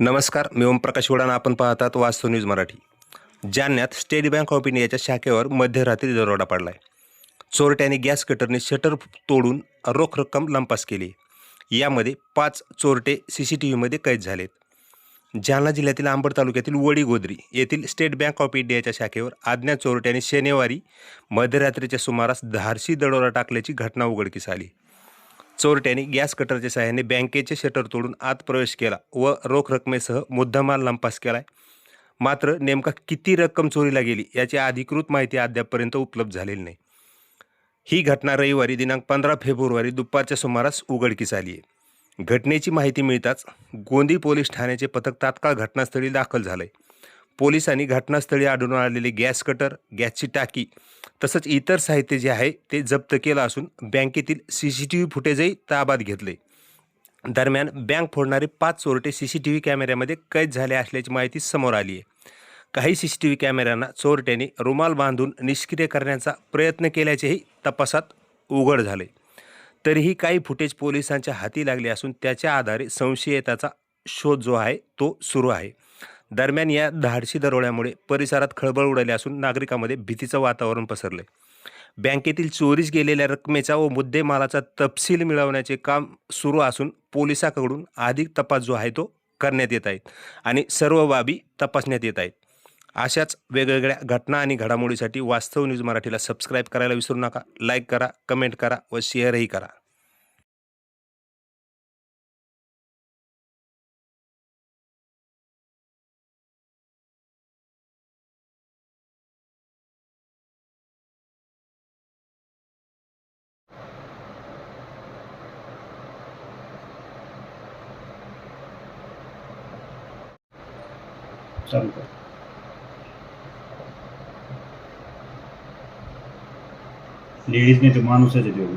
नमस्कार मी ओमप्रकाश वडान आपण पाहतात वास्तू न्यूज मराठी. जालन्यात स्टेट बँक ऑफ इंडियाच्या शाखेवर मध्यरात्री दरोडा पडला आहे चोरट्याने गॅस कटरने शटर तोडून रोख रक्कम लंपास केली. यामध्ये पाच चोरटे सी सी टी व्हीमध्ये कैद झालेत. जालना जिल्ह्यातील अंबड तालुक्यातील वडीगोद्री येथील स्टेट बँक ऑफ इंडियाच्या शाखेवर आज्ञा चोरट्याने शनिवारी मध्यरात्रीच्या सुमारास धारशी दरोडा टाकल्याची घटना उघडकीस आली. चोरट्यांनी गॅस कटरच्या सहाय्याने बँकेचे शटर तोडून आत प्रवेश केला व रोख रकमेसह मुद्दामाल लंपास केलाय. मात्र नेमका किती रक्कम चोरीला गेली याची अधिकृत माहिती अद्यापपर्यंत उपलब्ध झालेली नाही. ही घटना रविवारी दिनांक पंधरा फेब्रुवारी दुपारच्या सुमारास उघडकीस आली आहे घटनेची माहिती मिळताच गोंदी पोलीस ठाण्याचे पथक तात्काळ घटनास्थळी दाखल झालंय. पोलिसांनी घटनास्थळी आढळून आलेले गॅस कटर गॅसची टाकी तसंच इतर साहित्य जे आहे ते जप्त केलं असून बँकेतील सी सी टी व्ही फुटेजही ताब्यात घेतले. दरम्यान बँक फोडणारे पाच चोरटे सी सी टी व्ही कॅमेऱ्यामध्ये कैद झाले असल्याची माहिती समोर आली आहे. काही सी सी टी व्ही कॅमेऱ्यांना चोरट्यांनी रुमाल बांधून निष्क्रिय करण्याचा प्रयत्न केल्याचेही तपासात उघड झाले. तरीही काही फुटेज पोलिसांच्या हाती लागले असून त्याच्या आधारे संशयिताचा शोध जो आहे तो सुरू आहे. दरम्यान या धाडशी दरोड्यामुळे परिसरात खळबळ उडाली असून नागरिकांमध्ये भीतीचं वातावरण पसरले बँकेतील चोरीस गेलेल्या रकमेचा व मुद्देमालाचा तपशील मिळवण्याचे काम सुरू असून पोलिसाकडून अधिक तपास जो आहे तो करण्यात येत आहेत आणि सर्व बाबी तपासण्यात येत आहेत. अशाच वेगवेगळ्या घटना आणि घडामोडीसाठी वास्तव न्यूज मराठीला सबस्क्राईब करायला विसरू नका लाईक करा कमेंट करा व शेअरही करा. चालू कर लेडीज नाही तो माणूसच आहे तो